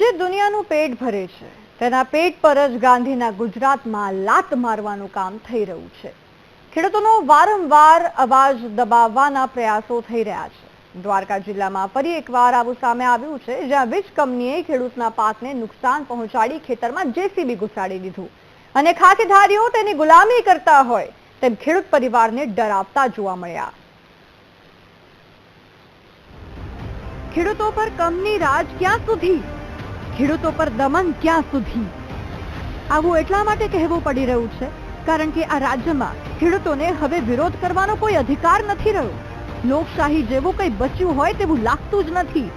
જે દુનિયાનું પેટ ભરે છે, તેના પેટ પર જ ગાંધીના ગુજરાતમાં લાત મારવાનું કામ થઈ રહ્યું છે. ખેડૂતોનો વારંવાર અવાજ દબાવવાના પ્રયાસો થઈ રહ્યા છે. દ્વારકા જિલ્લામાં ફરી એકવાર આવું સામે આવ્યું છે, જ્યાં વીજ કંપનીએ ખેડૂતના પાકને નુકસાન પહોંચાડી ખેતરમાં જેસીબી ઘુસાડી દીધું. અને ખાતેધારીઓ તેની ગુલામી કરતા હોય, તેમ ખેડૂત પરિવારને ડરાવતા જોવા મળ્યા. ખેડૂતો પર કમની રાજ ક્યાં સુધી? ખેડૂતો પર દમન ક્યાં સુધી? આવું એટલા માટે કહેવું પડી રહ્યું છે, કારણ કે આ રાજ્યમાં ખેડૂતોને હવે વિરોધ કરવાનો કોઈ અધિકાર નથી રહ્યો. લોકશાહી જેવું કંઈ બચ્યું હોય તેવું લાગતું જ નથી.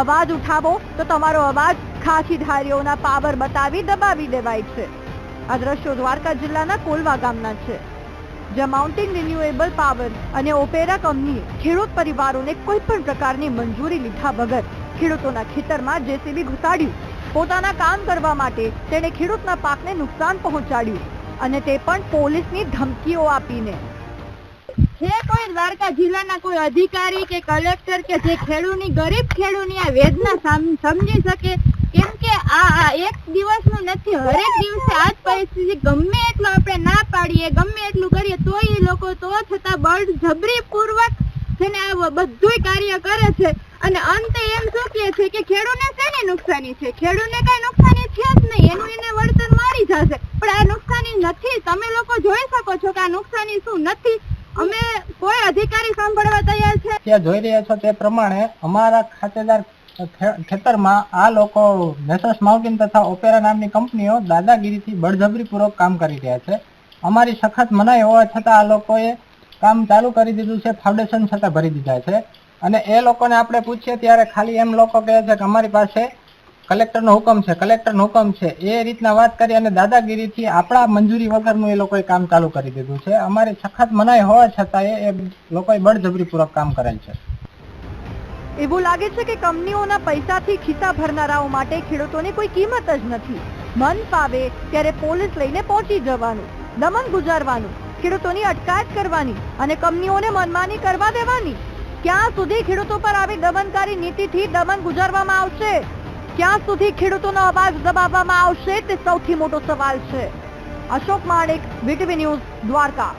અવાજ ઉઠાવો તો તમારો અવાજ ખાખીધારીઓના પાવર બતાવી દબાવી દેવાય છે. આ દ્રશ્યો દ્વારકા જિલ્લાના કોલવા ગામના છે, જ્યાં માઉન્ટેન રિન્યુએબલ પાવર અને ઓપેરા કંપનીએ ખેડૂત પરિવારોને કોઈ પણ પ્રકારની મંજૂરી લીધા વગર ખેડૂતોના ખેતરમાં જેસીબી ઘુસાડ્યું. પોતાના કામ કરવા માટે તેણે ખેડૂતના પાકને નુકસાન પહોંચાડ્યું અને તે પણ પોલીસની ધમકીઓ આપીને. કેમ કે આ એક દિવસનું નથી ગમે એટલું આપણે ના પાડીએ, ગમે એટલું કરીએ એ લોકો તો છતાં બળજબરી પૂર્વક જેને આ બધુંય કાર્ય કરે છે અને અંતે એમ શું છીએ કે ખેડૂતને શેની નુકસાની છે? ખેડૂતને કઈ નુકસાની છે જ નહીં, એનું એને વળતર મળી જશે. પણ આ નુકસાની નથી. તમે લોકો જોઈ શકો છો કે આ નુકસાની શું નથી. અમે કોઈ અધિકારી સાંભળવા તૈયાર છે? ત્યાં જોઈ રહ્યા છો તે પ્રમાણે અમારા ખાતેદાર ખેતરમાં આ લોકો નેસસ માઉન્ટેન તથા ઓપેરા નામની કંપનીઓ દાદાગીરીથી બળજબરીપૂર્વક કામ કરી રહ્યા છે. અમારી સખત મનાઈ હોવા છતાં આ લોકોએ કામ ચાલુ કરી દીધું છે, ફાઉન્ડેશન છતાં ભરી દીધા છે. અને એ લોકોને આપણે પૂછીએ ત્યારે ખાલી એમ લોકો કહે છે કે અમારી પાસે કલેક્ટરનો હુકમ છે, કલેક્ટરનો હુકમ છે. એ રીતના વાત કરી અને દાદાગીરીથી આપણા મંજૂરી વગરનું એ લોકોએ કામ ચાલુ કરી દીધું છે. અમારી સખત મનાઈ હોવા છતાં એ લોકોએ બળજબરીપૂર્વક કામ કરેલ છે. એવું લાગે છે કે કંપનીઓના પૈસાથી ખિસ્સા ભરનારાઓ માટે ખેડૂતોની કોઈ કિંમત જ નથી. મન ફાવે ત્યારે પોલીસ લઈને પહોંચી જવાનું, દમન ગુજારવાનું, ખેડૂતોની અટકાયત કરવાની અને કંપનીઓને મનમાની કરવા દેવાની. ક્યાં સુધી ખેડૂતો પર આવી દમનકારી નીતિથી દમન ગુજારવામાં આવશે? ક્યાં સુધી ખેડૂતોનો અવાજ દબાવવામાં આવશે તે સૌથી મોટો સવાલ છે. Ashok Manek, VTV news Dwarka.